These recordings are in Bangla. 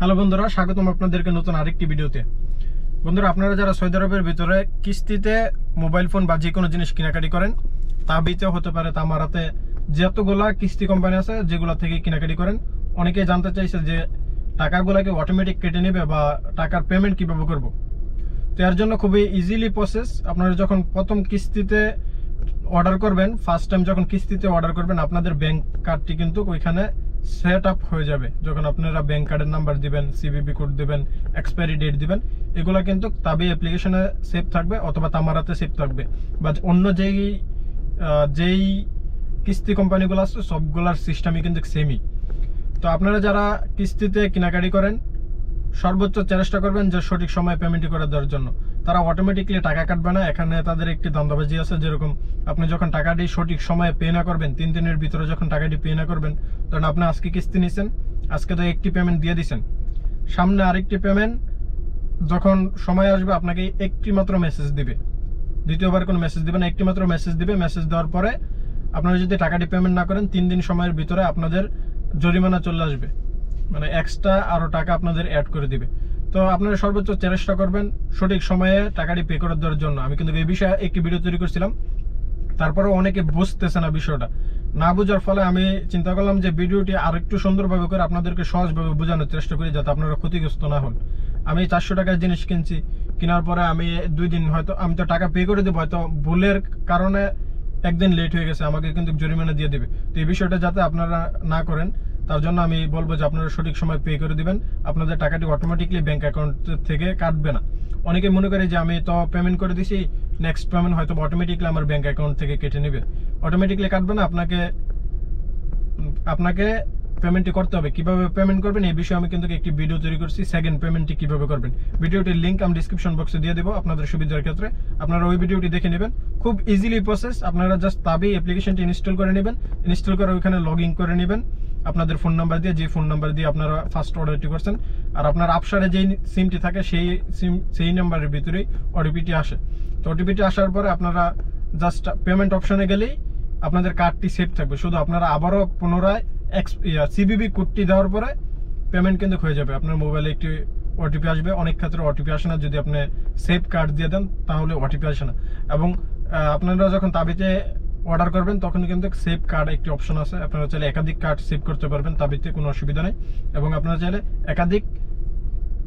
হ্যালো বন্ধুরা, স্বাগতম আপনাদেরকে নতুন আরেকটি ভিডিওতে। বন্ধুরা, আপনারা যারা সৌদি আরবের ভিতরে কিস্তিতে মোবাইল ফোন বা যে কোনো জিনিস কেনাকাটি করেন, তা তাবিতে হতে পারে তা তামারাতে যতগুলা কিস্তি কোম্পানি আছে, যেগুলো থেকে কেনাকাটি করেন, অনেকেই জানতে চাইছে যে টাকাগুলোকে অটোমেটিক কেটে নেবে বা টাকার পেমেন্ট কীভাবে করব। তো এর জন্য খুবই ইজিলি প্রসেস আপনারা যখন প্রথম কিস্তিতে অর্ডার করবেন ফার্স্ট টাইম যখন কিস্তিতে অর্ডার করবেন, আপনাদের ব্যাংক কার্ডটি কিন্তু ওইখানে সেট আপ হয়ে যাবে। যখন আপনারা ব্যাংক কার্ডের নাম্বার দিবেন সিবিবি কোড দিবেন এক্সপায়ারি ডেট দিবেন, এগুলো কিন্তু তাবি অ্যাপ্লিকেশনে সেভ থাকবে অথবা তামারাতে সেভ থাকবে। বা অন্য যেই যেই কিস্তি কোম্পানিগুলো আছে, সবগুলার সিস্টেমই কিন্তু সেমই তো আপনারা যারা কিস্তিতে কেনাকাটি করেন সর্বোচ্চ চেষ্টা করবেন যে সঠিক সময়ে পেমেন্ট করে দেওয়ার জন্য। তারা অটোমেটিকলি টাকা কাটবে না। এখানে তাদের একটি দ্বন্দ্ববাজি আছে যেরকম আপনি যখন টাকাটি সঠিক সময়ে পে না করবেন, তিন দিনের ভিতরে যখন টাকাটি পে না করবেন, তখন আপনি আজকে কিস্তি নিছেন, আজকে তো একটি পেমেন্ট দিয়ে দিছেন। সামনে আরেকটি পেমেন্ট যখন সময় আসবে আপনাকে একটি মাত্র মেসেজ দিবে। দ্বিতীয়বার কোনো মেসেজ দিবে না একটি মাত্র মেসেজ দিবে। মেসেজ দেওয়ার পরে আপনারা যদি টাকাটি পেমেন্ট না করেন, তিন দিন সময়ের ভিতরে আপনাদের জরিমানা চলে আসবে। মানে এক্সট্রা আরও টাকা আপনাদের অ্যাড করে দিবে। তো আপনারা সর্বোচ্চ চেষ্টা করবেন সঠিক সময়ে টাকাটি পে করে দেওয়ার জন্য। আমি কিন্তু এই বিষয়ে একটি ভিডিও তৈরি করছিলাম। তারপরে অনেকে বুঝতেছে না বিষয়টা। না বোঝার ফলে আমি চিন্তা করলাম যে ভিডিওটি আর একটু সুন্দরভাবে করে আপনাদেরকে সহজভাবে বোঝানোর চেষ্টা করি যাতে আপনারা ক্ষতিগ্রস্ত না হন। আমি চারশো টাকার জিনিস কিনছি। কেনার পরে আমি দুই দিন হয়তো, আমি তো টাকা পে করে দেবো, হয়তো ভুলের কারণে একদিন লেট হয়ে গেছে। আমাকে কিন্তু জরিমানা দিয়ে দেবে। তো এই বিষয়টা যাতে আপনারা না করেন তার জন্য আমি বলব যে আপনারা সঠিক সময় পে করে দিবেন। আপনাদের টাকাটি অটোমেটিকলি ব্যাংক অ্যাকাউন্ট থেকে কাটবে না। অনেকে মনে করে যে আমি তো পেমেন্ট করে দিছি নেক্সট পেমেন্ট হয়তো অটোমেটিকলি আমার ব্যাংক অ্যাকাউন্ট থেকে কেটে নেবে। অটোমেটিকলি কাটবে না, আপনাকে আপনাকে পেমেন্টটি করতে হবে। কীভাবে পেমেন্ট করবেন এই বিষয়ে আমি কিন্তু একটি ভিডিও তৈরি করছি। সেকেন্ড পেমেন্টটি কীভাবে করবেন? ভিডিওটির লিঙ্ক আমি ডিসক্রিপশন বক্সে দিয়ে দেবো আপনাদের সুবিধার ক্ষেত্রে। আপনারা ওই ভিডিওটি দেখে নেবেন। খুব ইজিলি প্রসেস আপনারা জাস্ট তাবি অ্যাপ্লিকেশনটি ইনস্টল করে নেবেন। ইনস্টল করে ওইখানে লগ করে নেবেন। আপনাদের ফোন নাম্বার দিয়ে, যে ফোন নাম্বার দিয়ে আপনারা ফার্স্ট অর্ডারটি করছেন, আর আপনার আপসারে যেই সিমটি থাকে, সেই সিম সেই নাম্বারের ভিতরেই ওটিপিটি আসে। তো ওটিপিটি আসার পরে আপনারা জাস্ট পেমেন্ট অপশানে গেলেই আপনাদের কার্ডটি সেভ থাকবে। শুধু আপনারা আবারও পুনরায় এক্স সিবিবি কোডটি দেওয়ার পরে পেমেন্ট কিন্তু হয়ে যাবে। আপনার মোবাইলে একটি ওটিপি আসবে। অনেক ক্ষেত্রে ওটিপি আসে না। যদি আপনি সেভ কার্ড দিয়ে দেন, তাহলে ওটিপি আসে না। এবং আপনারা যখন তাবিতে অর্ডার করবেন, তখন কিন্তু সেভ কার্ড একটি অপশন আছে। আপনারা চাইলে একাধিক কার্ড সেভ করতে পারবেন তাবিতে কোনো অসুবিধা নেই। এবং আপনারা চাইলে একাধিক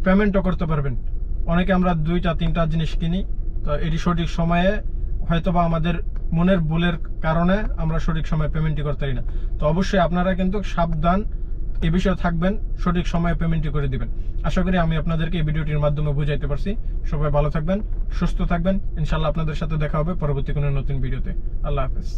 পেমেন্টও করতে পারবেন। অনেকে আমরা দুইটা, তিনটা জিনিস কিনি, তো এটি সঠিক সময়ে হয়তো বা আমাদের মনের ভুলের কারণে আমরা সঠিক সময়ে পেমেন্টই করতে পারি না। তো অবশ্যই আপনারা কিন্তু সাবধান এ বিষয়ে থাকবেন, সঠিক সময়ে পেমেন্টটি করে দিবেন। আশা করি আমি আপনাদেরকে এই ভিডিওটির মাধ্যমে বুঝাইতে পারছি। সবাই ভালো থাকবেন, সুস্থ থাকবেন। ইনশাল্লাহ আপনাদের সাথে দেখা হবে পরবর্তী কোনো নতুন ভিডিওতে। আল্লাহ হাফেজ।